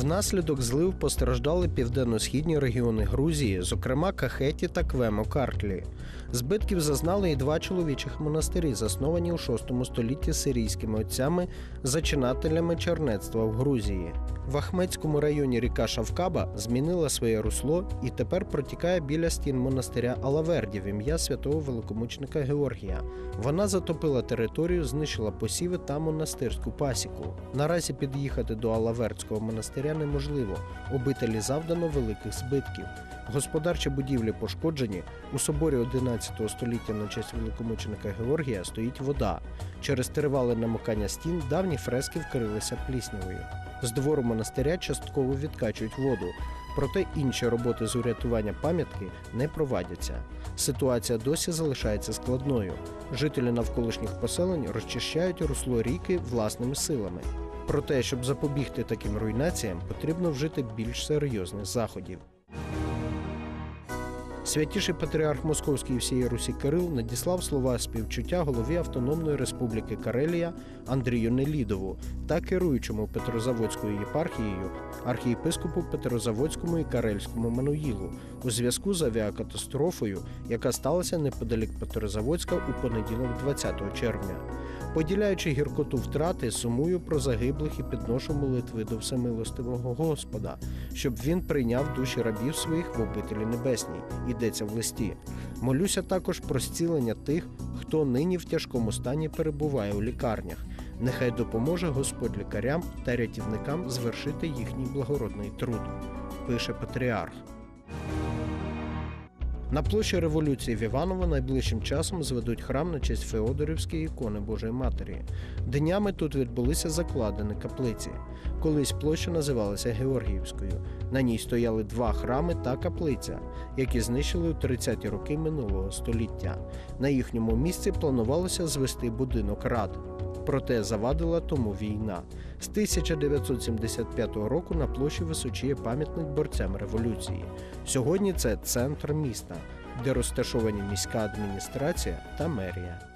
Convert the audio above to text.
Внаслідок злив постраждали південно-східні регіони Грузії, зокрема Кахеті та Квемо-Картлі. Збитків зазнали і два чоловічих монастирі, засновані у VI столітті сирійськими отцями, зачинателями чернецтва в Грузії. В Ахметському районі ріка Шавкаба змінила своє русло і тепер протікає біля стін монастиря Алаверді в ім'я святого великомученика Георгія. Вона затопила територію, знищила посіви та монастирську пасіку. Наразі під'їхати до Алавердського монастиря неможливо. Обителі завдано великих збитків. Господарчі будівлі пошкоджені. У соборі 11 століття на честь великомученика Георгія стоїть вода. Через тривале намокання стін давні фрески вкрилися пліснявою. З двору монастиря частково відкачують воду, проте інші роботи з урятування пам'ятки не провадяться. Ситуація досі залишається складною. Жителі навколишніх поселень розчищають русло ріки власними силами. Проте, щоб запобігти таким руйнаціям, потрібно вжити більш серйозних заходів. Святіший патріарх Московський всієї Русі Кирил надіслав слова співчуття голові Автономної Республіки Карелія Андрію Нелідову та керуючому Петрозаводською єпархією архієпископу Петрозаводському і Карельському Мануїлу у зв'язку з авіакатастрофою, яка сталася неподалік Петрозаводська у понеділок 20 червня. Поділяючи гіркоту втрати, сумую про загиблих і підношу молитви до всемилостивого Господа, щоб він прийняв душі рабів своїх в обителі небесній. Йдеться в листі. Молюся також про зцілення тих, хто нині в тяжкому стані перебуває у лікарнях. Нехай допоможе Господь лікарям та рятівникам звершити їхній благородний труд, пише патріарх. На площі революції в Іваново найближчим часом зведуть храм на честь Феодорівської ікони Божої Матері. Днями тут відбулися закладини каплиці. Колись площа називалася Георгіївською. На ній стояли два храми та каплиця, які знищили у 30-ті роки минулого століття. На їхньому місці планувалося звести будинок рад. Проте завадила тому війна. З 1975 року на площі височіє пам'ятник борцям революції. Сьогодні це центр міста, де розташовані міська адміністрація та мерія.